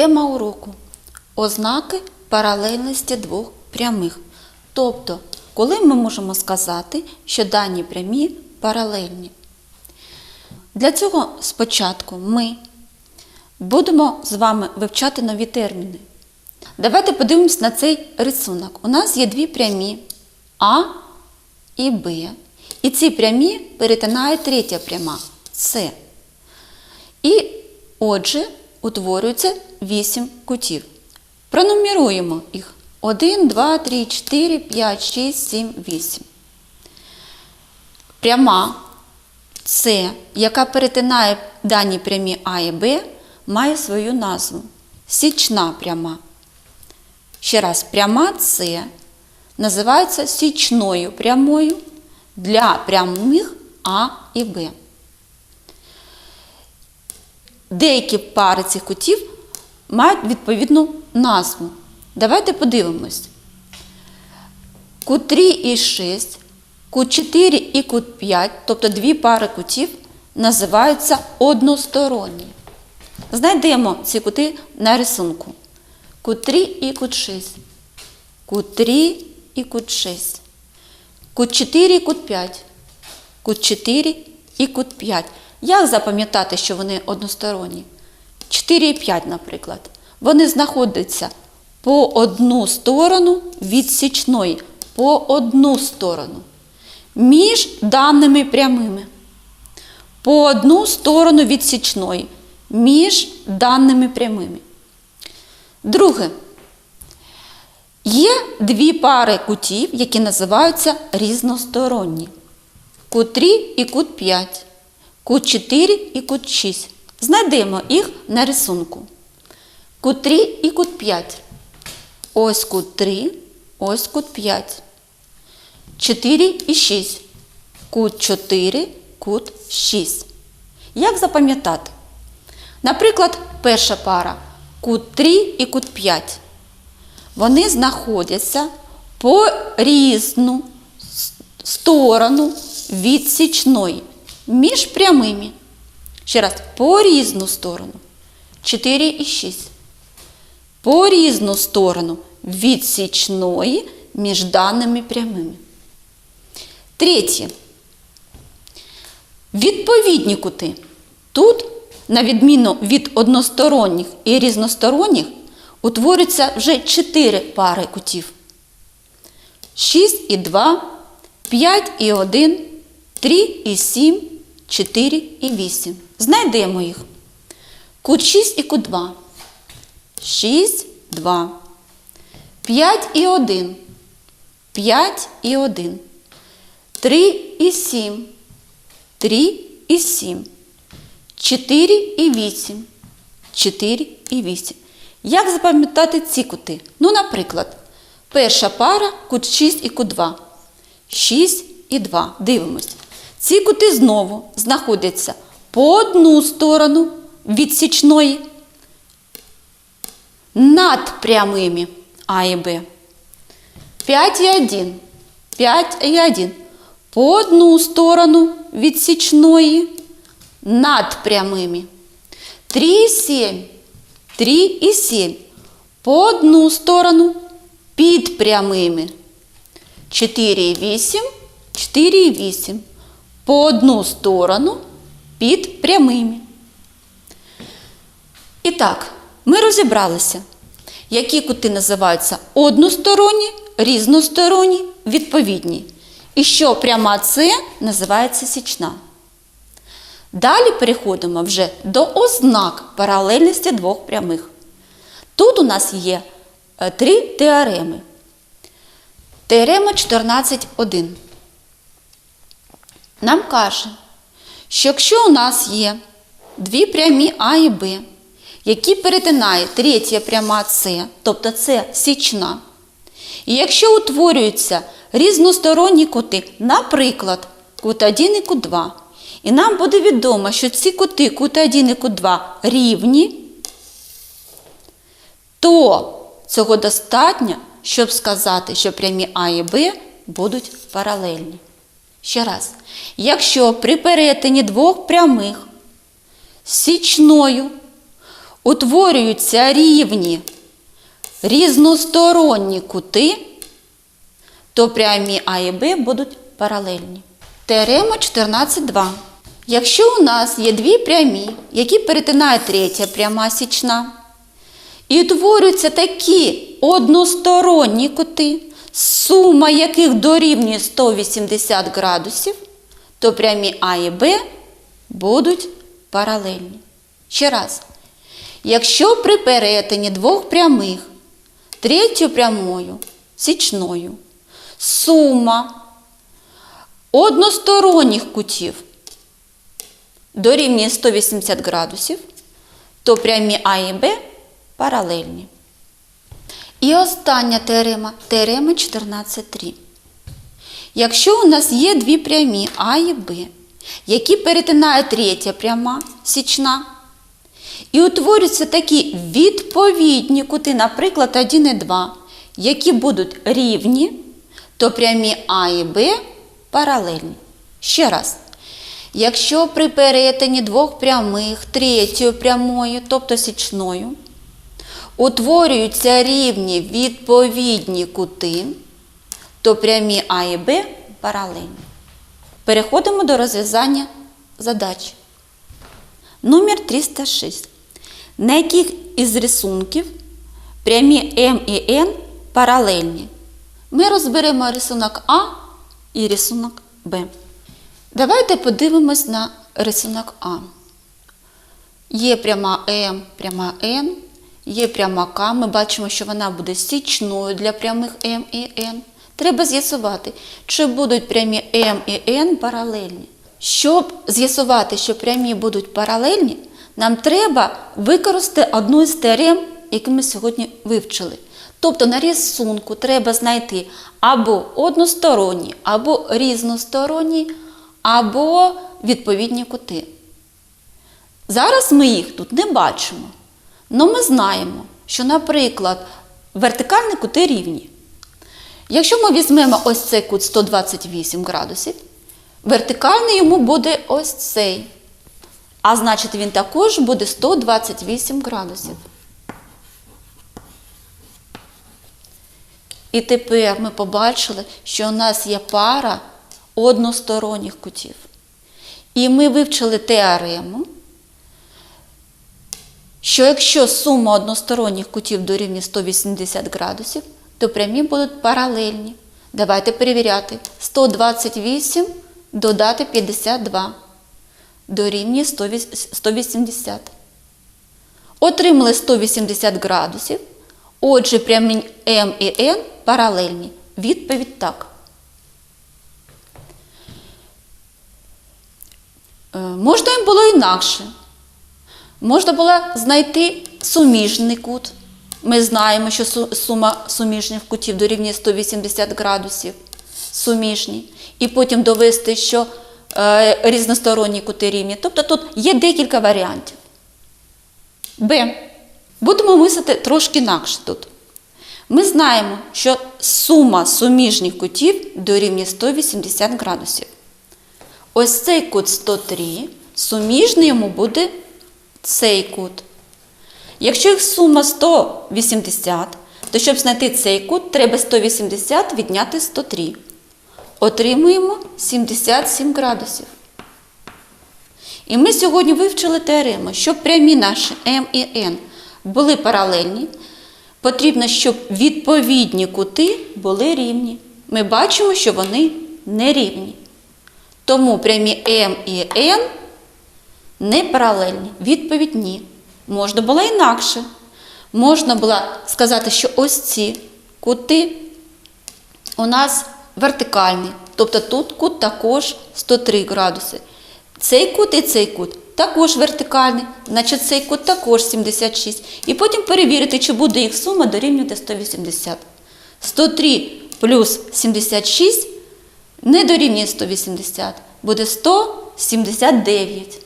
Тема уроку ознаки паралельності двох прямих. Тобто, коли ми можемо сказати, що дані прямі паралельні. Для цього спочатку ми будемо з вами вивчати нові терміни. Давайте подивимось на цей рисунок. У нас є дві прямі А і Б. І ці прямі перетинає третя пряма С. І отже, утворюється 8 кутів. Пронумеруємо їх. 1, 2, 3, 4, 5, 6, 7, 8. Пряма С, яка перетинає дані прямі А і Б, має свою назву. Січна пряма. Ще раз, пряма С називається січною прямою для прямих А і Б. Деякі пари цих кутів мають відповідну назву. Давайте подивимось. Кут 3 і 6, кут 4 і кут 5, тобто дві пари кутів, називаються односторонні. Знайдемо ці кути на рисунку. Кут 3 і кут 6. Кут 3 і кут 6. Кут 4 і кут 5. Кут 4 і кут 5. Як запам'ятати, що вони односторонні? 4 і 5, наприклад. Вони знаходяться по одну сторону від січної, по одну сторону. Між даними прямими. По одну сторону від січної, між даними прямими. Друге. Є дві пари кутів, які називаються різносторонні. Кут 3 і кут 5. Кут 4 і кут 6. Знайдемо їх на рисунку. Кут 3 і кут 5. Ось кут 3, ось кут 5. 4 і 6. Кут 4, кут 6. Як запам'ятати? Наприклад, перша пара кут 3 і кут 5. Вони знаходяться по різну сторону від січної, між прямими. Ще раз, по різну сторону. 4 і 6. По різну сторону від січної між даними прямими. Третє. Відповідні кути. Тут, на відміну від односторонніх і різносторонніх, утворюється вже 4 пари кутів. 6 і 2, 5 і 1, 3 і 7, 4 і 8. Знайдемо їх. Кут 6 і кут 2. 6, 2. 5 і 1. 5 і 1. 3 і 7. 3 і 7. 4 і 8. 4 і 8. Як запам'ятати ці кути? Ну, наприклад, перша пара кут 6 і кут 2. 6 і 2. Дивимось. Ці кути знову знаходяться по одну сторону від січної над прямими А і Б. 5 і 1. 5 і 1. По одну сторону від січної над прямими. 3 і 7. 3 і 7. По одну сторону під прямими. 4 і 8. 4 і 8. По одну сторону під прямими. І так, ми розібралися, які кути називаються односторонні, різносторонні, відповідні. І що пряма С називається січна. Далі переходимо вже до ознак паралельності двох прямих. Тут у нас є е, три теореми. Теорема 14.1. Нам каже, що якщо у нас є дві прямі А і Б, які перетинає третя пряма С, тобто це січна, і якщо утворюються різносторонні кути, наприклад, кут 1 і кут 2, і нам буде відомо, що ці кути, кут 1 і кут 2 рівні, то цього достатньо, щоб сказати, що прямі А і Б будуть паралельні. Ще раз, якщо при перетині двох прямих січною утворюються рівні різносторонні кути, то прямі А і Б будуть паралельні. Теорема 14.2. Якщо у нас є дві прямі, які перетинає третя пряма січна, і утворюються такі односторонні кути, сума яких дорівнює 180 градусів, то прямі А і Б будуть паралельні. Ще раз. Якщо при перетині двох прямих третьою прямою січною сума односторонніх кутів дорівнює 180 градусів, то прямі А і Б паралельні. І остання теорема, теорема 14.3. Якщо у нас є дві прямі А і Б, які перетинає третя пряма січна, і утворюються такі відповідні кути, наприклад, 1 і 2, які будуть рівні, то прямі А і Б паралельні. Ще раз. Якщо при перетині двох прямих третьою прямою, тобто січною, утворюються рівні відповідні кути, то прямі А і Б паралельні. Переходимо до розв'язання задач. Номер 306. На яких із рисунків прямі М і Н паралельні? Ми розберемо рисунок А і рисунок Б. Давайте подивимось на рисунок А. Є пряма М, пряма Н, є пряма К. Ми бачимо, що вона буде січною для прямих М і Н. Треба з'ясувати, чи будуть прямі М і Н паралельні. Щоб з'ясувати, що прямі будуть паралельні, нам треба використати одну із теорем, яку ми сьогодні вивчили. Тобто на рисунку треба знайти або односторонні, або різносторонні, або відповідні кути. Зараз ми їх тут не бачимо. Але ми знаємо, що, наприклад, вертикальні кути рівні. Якщо ми візьмемо ось цей кут 128 градусів, вертикальний йому буде ось цей. А значить, він також буде 128 градусів. І тепер ми побачили, що у нас є пара односторонніх кутів. І ми вивчили теорему, що якщо сума односторонніх кутів дорівнює 180 градусів, то прямі будуть паралельні. Давайте перевіряти. 128 додати 52 дорівнює 180. Отримали 180 градусів. Отже, прямі М і Н паралельні. Відповідь так. Е, Можна їм було інакше. Можна було знайти суміжний кут. Ми знаємо, що сума суміжних кутів дорівнює 180 градусів. Суміжні. І потім довести, що е, різносторонні кути рівні. Тобто тут є декілька варіантів. Б. Будемо мислити трошки інакше тут. Ми знаємо, що сума суміжних кутів дорівнює 180 градусів. Ось цей кут 103, суміжний йому буде цей кут. Якщо їх сума 180, то щоб знайти цей кут, треба 180 відняти 103. Отримуємо 77 градусів. І ми сьогодні вивчили теорему, щоб прямі наші М і Н були паралельні, потрібно, щоб відповідні кути були рівні. Ми бачимо, що вони не рівні. Тому прямі М і Н не паралельні. Відповідь ні. Можна було інакше. Можна було сказати, що ось ці кути у нас вертикальні. Тобто тут кут також 103 градуси. Цей кут і цей кут також вертикальний, значить цей кут також 76. І потім перевірити, чи буде їх сума дорівнювати 180. 103 плюс 76 не дорівнює 180, буде 179.